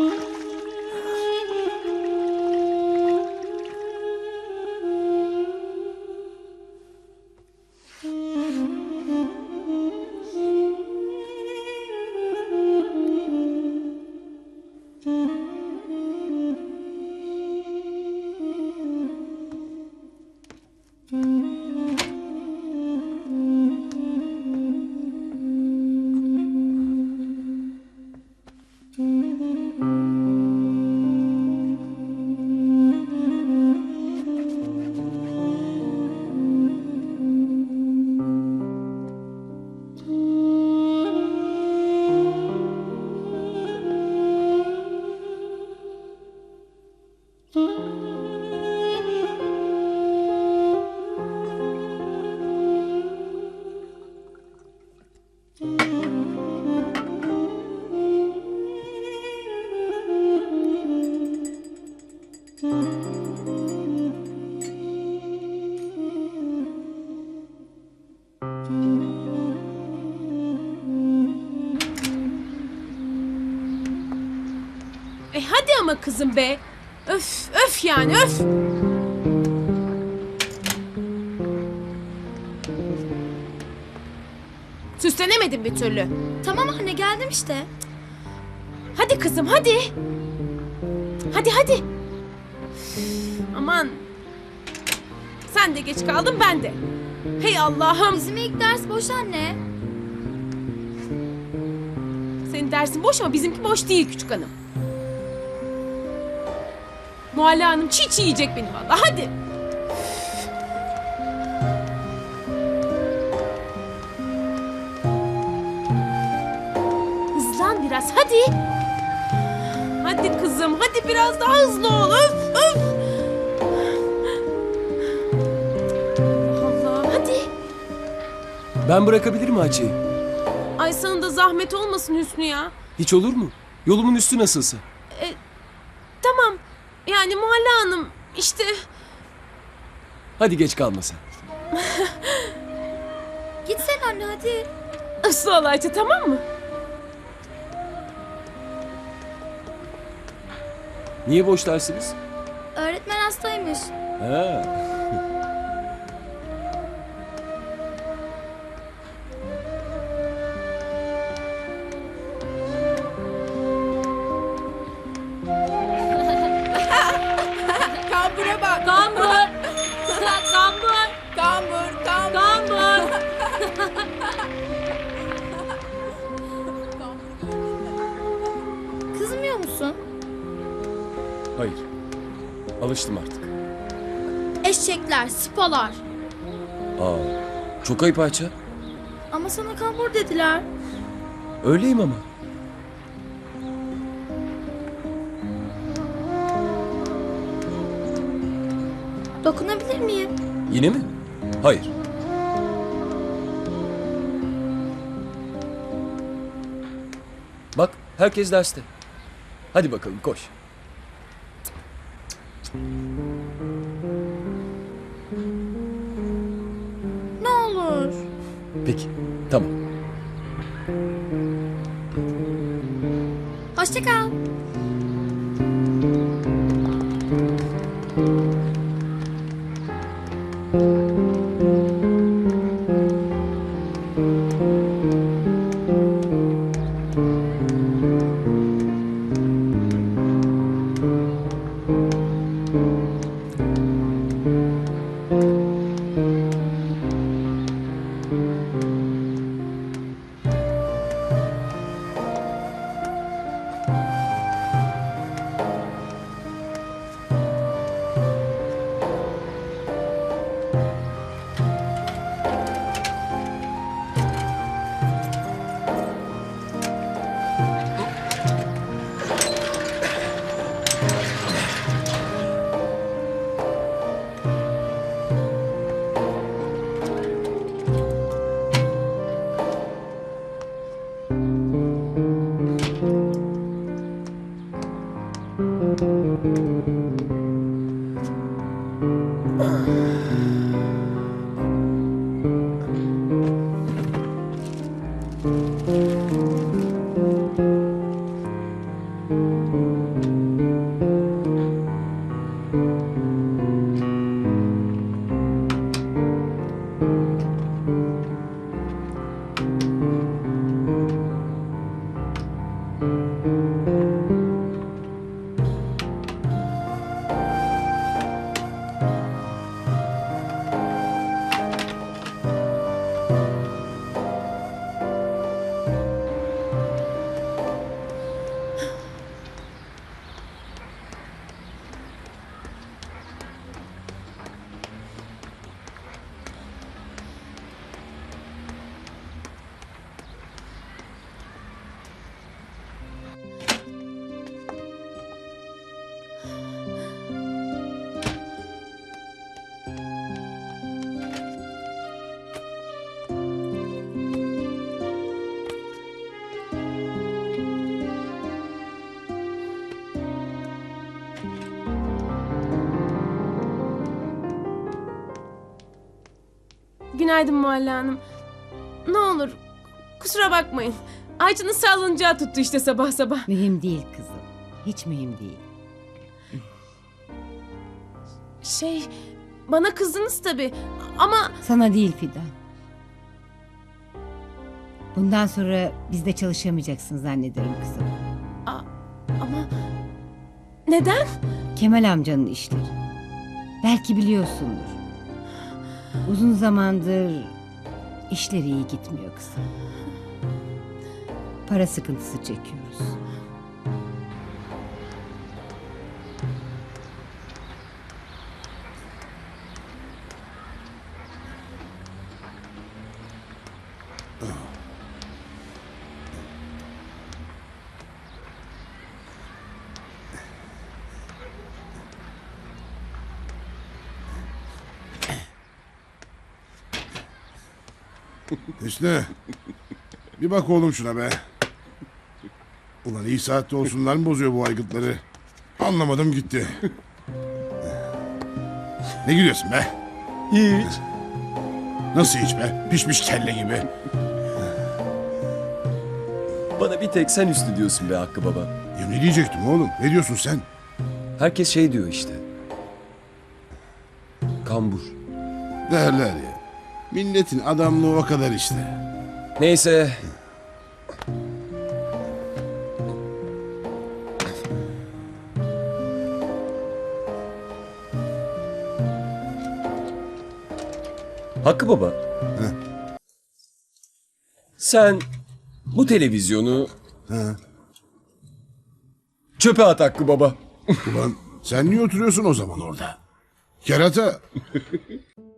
Mm-hmm. Ama kızım be. Öf öf yani öf. Süslenemedin bir türlü. Tamam anne geldim işte. Hadi kızım hadi. Hadi hadi. Aman. Sen de geç kaldın ben de. Hey Allah'ım. Bizim ilk ders boş anne. Senin dersin boş ama bizimki boş değil küçük hanım. Muhalle Hanım çiğ çiğ yiyecek beni vallahi hadi. Hızlan biraz hadi. Hadi kızım hadi biraz daha hızlı ol öf öf. Allah Allah hadi. Ben bırakabilirim Hacı'yı. Ay sana da zahmet olmasın Hüsnü ya. Hiç olur mu? Yolumun üstü nasılsa. Yani Muhalle Hanım işte Hadi geç kalma sen. Git sen anne hadi. ıslı alaycı tamam mı? Niye boş dersiniz? Öğretmen hastaymış. Ha. Alıştım artık. Eşekler, spalar. Aa. Çok ayıp Ayça. Ama sana kambur dediler. Öyleyim ama. Dokunabilir miyim? Yine mi? Hayır. Bak herkes derste. Hadi bakalım koş. Ne olur. Peki, tamam. Hoşça kal. thank you Günaydın Muhalle Hanım. Ne olur kusura bakmayın. Ayça'nın sallınacağı tuttu işte sabah sabah. Mühim değil kızım. Hiç mühim değil. Şey bana kızdınız tabii ama Sana değil Fidan. Bundan sonra bizde çalışamayacaksın zannederim kızım. ama neden? Kemal amcanın işleri. Belki biliyorsundur. Uzun zamandır işleri iyi gitmiyor kızım. Para sıkıntısı çekiyoruz. Hüsnü. Bir bak oğlum şuna be. Ulan iyi saatte olsunlar mı bozuyor bu aygıtları? Anlamadım gitti. Ne gülüyorsun be? Hiç. Nasıl hiç be? Pişmiş kelle gibi. Bana bir tek sen üstü diyorsun be Hakkı baba. Ya ne diyecektim oğlum? Ne diyorsun sen? Herkes şey diyor işte. Kambur. Derler ya. Milletin adamlığı o kadar işte. Neyse. Hakkı baba. Sen bu televizyonu Ha. çöpe at Hakkı baba. Ulan sen niye oturuyorsun o zaman orada? Kerata.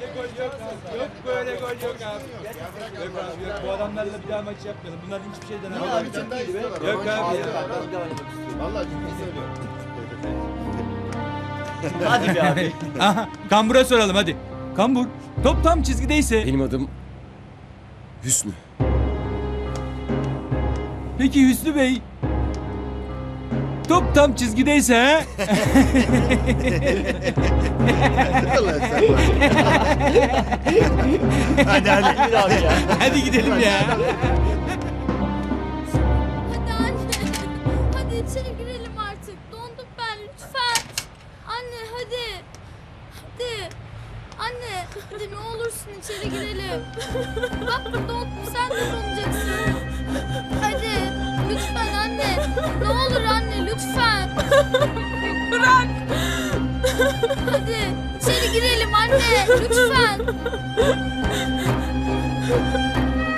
Yok böyle gol yok abi. Yok abi yok. Bu adamlarla bir daha maç yapmayalım. Bunlar hiçbir şey denemez. Abi çok iyi Yok abi ya. Hadi be abi. Aha, Kambur'a soralım hadi. Kambur, top tam çizgideyse Benim adım Hüsnü. peki Hüsnü Bey? Top tam çizgideyse he? hadi hadi. Hadi gidelim ya. Hadi anne. Hadi içeri girelim artık. Dondum ben lütfen. Anne hadi. Hadi. Anne hadi ne olursun içeri girelim. Bak burada ot- sen de donacaksın. Hadi lütfen anne. Ne olur anne lütfen. Bırak. Hadi içeri girelim anne lütfen.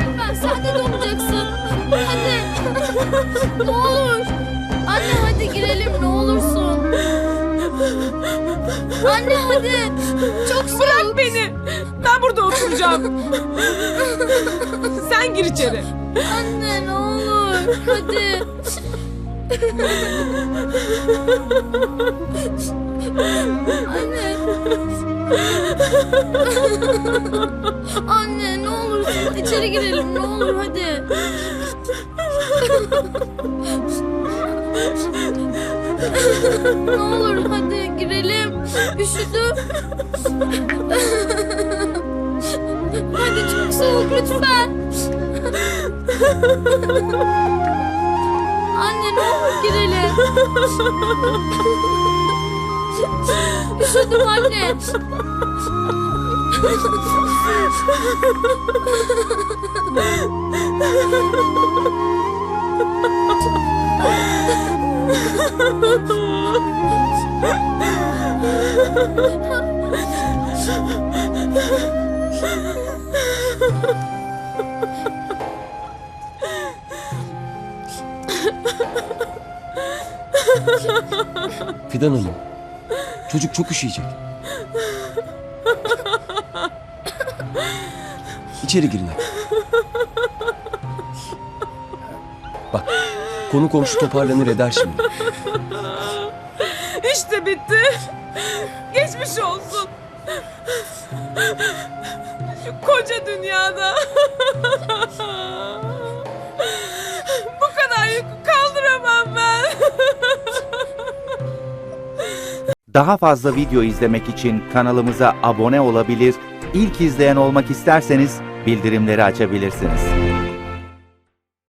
Lütfen sen de donacaksın. Hadi. ne olur. Anne hadi girelim ne. Anne hadi. Çok soğuk. Bırak beni. Ben burada oturacağım. Sen gir içeri. Anne ne olur. Hadi. Anne. Anne ne olursun içeri girelim ne olur hadi. Ne olur hadi girelim. Üşüdüm. hadi çok soğuk lütfen. Üşüdüm anne. Fidan Hanım. Çocuk çok üşüyecek. İçeri girin hadi. Bak, konu komşu toparlanır eder şimdi. İşte bitti. Geçmiş olsun. Şu koca dünyada. Bu kadar yükü kaldıramam ben. Daha fazla video izlemek için kanalımıza abone olabilir, ilk izleyen olmak isterseniz bildirimleri açabilirsiniz.